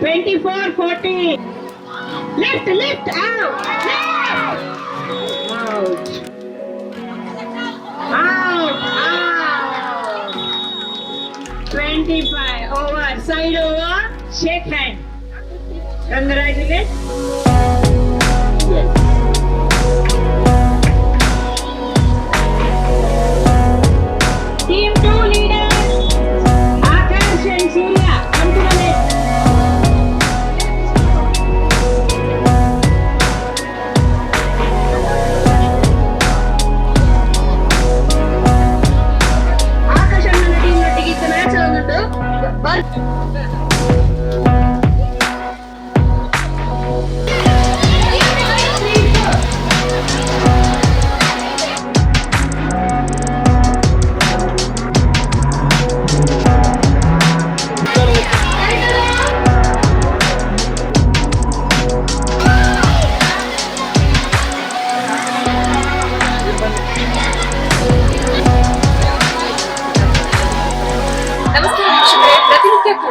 24, 40. Left, left, out. Out. Out, out. 25, over, side over, shake hand. Congratulate.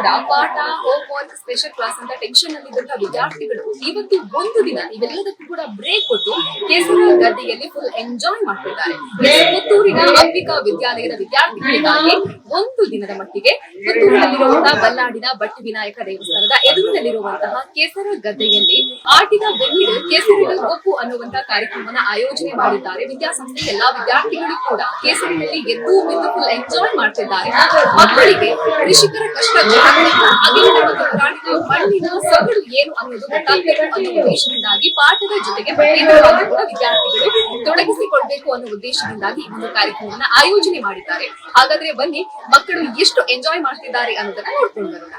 ಕೂಡ ಪಾಠ special class ಅಂತ tension ನಲ್ಲಿದ್ದಂತಹ ವಿದ್ಯಾರ್ಥಿಗಳು ಇವತ್ತು ಒಂದು ದಿನ ಇವೆಲ್ಲದಕ್ಕೂ ಕೂಡ ಬ್ರೇಕ್ ಕೊಟ್ಟು ಕೇಸರಿ ಗದ್ದೆಯಲ್ಲಿ ಫುಲ್ ಎಂಜಾಯ್ ಮಾಡ್ತಿದ್ದಾರೆ. ಪುತ್ತೂರಿನ ಅಂಬಿಕಾ ವಿದ್ಯಾಲಯದ ವಿದ್ಯಾರ್ಥಿಗಳಿಗಾಗಿ ಒಂದು ದಿನದ ಮಟ್ಟಿಗೆ ಪುತ್ತೂರಿನಲ್ಲಿರುವಂತಹ ಬಲ್ಲಾಡಿನ ಬಟ್ಟಿ ವಿನಾಯಕ ದೇವಸ್ಥಾನದ ಎದುರಿನಲ್ಲಿರುವಂತಹ ಕೇಸರ ಗದ್ದೆಯಲ್ಲಿ ಆಟಿನ ಬೆನ್ನಿಡು ಕೇಸರಿನ ಒಪ್ಪು ಅನ್ನುವಂತಹ ಕಾರ್ಯಕ್ರಮವನ್ನ ಆಯೋಜನೆ ಮಾಡಿದ್ದಾರೆ. ವಿದ್ಯಾಸಂಸ್ಥೆ ಎಲ್ಲಾ ವಿದ್ಯಾರ್ಥಿಗಳು ಕೂಡ ಕೇಸರಿನಲ್ಲಿ ಎದ್ದು ಬಿದ್ದು ಫುಲ್ ಎಂಜಾಯ್ ಮಾಡ್ತಿದ್ದಾರೆ. ಮಕ್ಕಳಿಗೆ ಕೃಷಿಕರ ಕಷ್ಟ ಜ್ಞಾನಗಳಿಂದ ಸೊಗಡು ಏನು ಅನ್ನೋದು ಉದ್ದೇಶದಿಂದಾಗಿ ಪಾಠದ ಜೊತೆಗೆ ಪಠ್ಯೇತರವಾಗಿ ಕೂಡ ವಿದ್ಯಾರ್ಥಿಗಳು ತೊಡಗಿಸಿಕೊಳ್ಬೇಕು ಅನ್ನೋ ಉದ್ದೇಶದಿಂದಾಗಿ ಒಂದು ಕಾರ್ಯಕ್ರಮವನ್ನ ಆಯೋಜನೆ ಮಾಡಿದ್ದಾರೆ. ಹಾಗಾದ್ರೆ ಬನ್ನಿ, ಮಕ್ಕಳು ಎಷ್ಟು ಎಂಜಾಯ್ ಮಾಡ್ತಿದ್ದಾರೆ ಅನ್ನೋದನ್ನ ನೋಡ್ಕೊಂಡು ಬರೋಣ.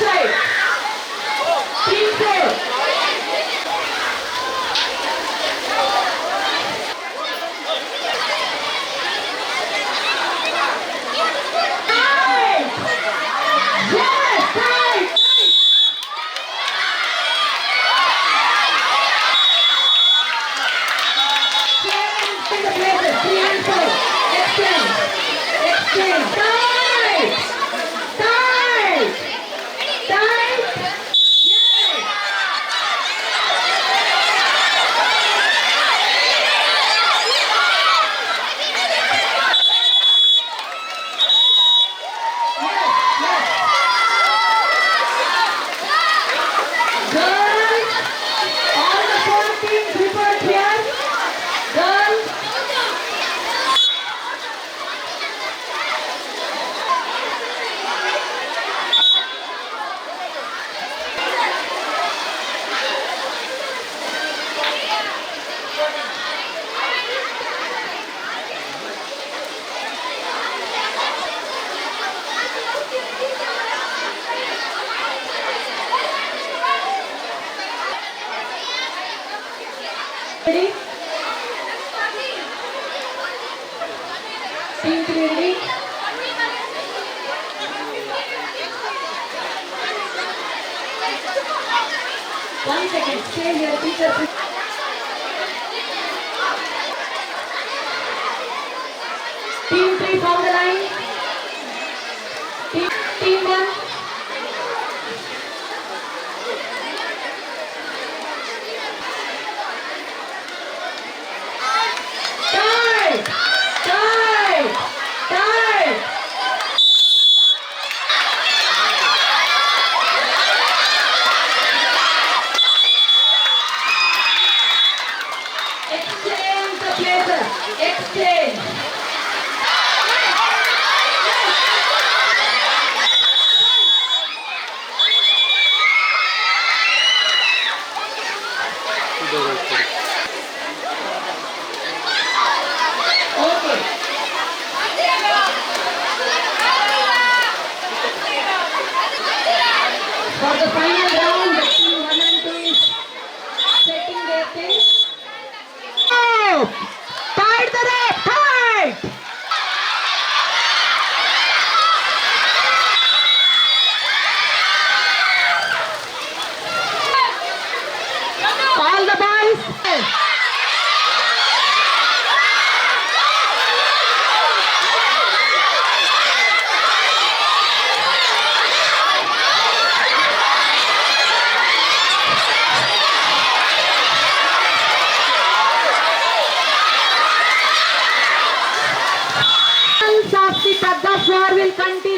Right. One second, stay. Sir will continue.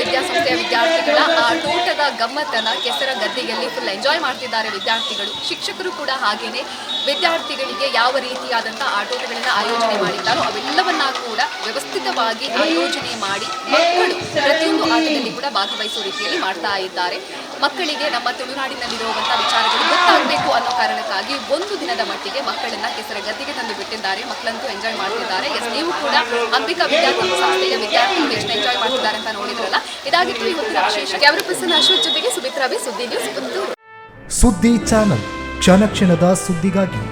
ವಿದ್ಯಾಸಂಸ್ಥೆಯ ವಿದ್ಯಾರ್ಥಿಗಳ ತೋಟದ ಗಮ್ಮತ್ತನ್ನ ಕೆಸರ ಗದ್ದೆಯಲ್ಲಿ ಫುಲ್ ಎಂಜಾಯ್ ಮಾಡ್ತಿದ್ದಾರೆ ವಿದ್ಯಾರ್ಥಿಗಳು. ಶಿಕ್ಷಕರು ಕೂಡ ಹಾಗೇನೆ ವಿದ್ಯಾರ್ಥಿಗಳಿಗೆ ಯಾವ ರೀತಿಯಾದಂತಹ ಆಟೋಟಗಳನ್ನ ಆಯೋಜನೆ ಮಾಡಿದ್ದಾರೋ ಅವೆಲ್ಲವನ್ನ ಕೂಡ ವ್ಯವಸ್ಥಿತವಾಗಿ ಆಯೋಜನೆ ಮಾಡಿ ಮಕ್ಕಳು ಪ್ರತಿಯೊಂದು ಆಟದಲ್ಲಿ ಕೂಡ ಭಾಗವಹಿಸುವ ರೀತಿಯಲ್ಲಿ ಮಾಡ್ತಾ ಇದ್ದಾರೆ. ಮಕ್ಕಳಿಗೆ ನಮ್ಮ ತುಳುನಾಡಿನಲ್ಲಿರುವಂತಹ ವಿಚಾರಗಳು ಗೊತ್ತಾಗಬೇಕು ಅನ್ನೋ ಕಾರಣಕ್ಕಾಗಿ ಒಂದು ದಿನದ ಮಟ್ಟಿಗೆ ಮಕ್ಕಳನ್ನ ಕೆಸರ ಗದ್ದಿಗೆ ತಂದು ಬಿಟ್ಟಿದ್ದಾರೆ. ಮಕ್ಕಳಂತೂ ಎಂಜಾಯ್ ಮಾಡ್ತಿದ್ದಾರೆ. ಎಸ್ ನೀವು ಕೂಡ ಅಂಬಿಕಾ ವಿದ್ಯಾಸಂಸ್ಥೆಯ ವಿದ್ಯಾರ್ಥಿಗಳು ಎಷ್ಟು ಎಂಜಾಯ್ ಮಾಡ್ತಿದ್ದಾರೆ ಅಂತ ನೋಡಿದ್ರಲ್ಲ? ಇದಾಗಿತ್ತು ಇವತ್ತಿನ ವಿಶೇಷ. ಕ್ಯಾಮರಾ ಪರ್ಸನ್ ಅಶ್ವಥ್ ಜೊತೆಗೆ ಸುಮಿತ್ರಾ ಸುದ್ದಿ ನ್ಯೂಸ್ ಸುದ್ದಿ ಚಾನಲ್. ಕ್ಷಣ ಕ್ಷಣದ ಸುದ್ದಿಗಾಗಿ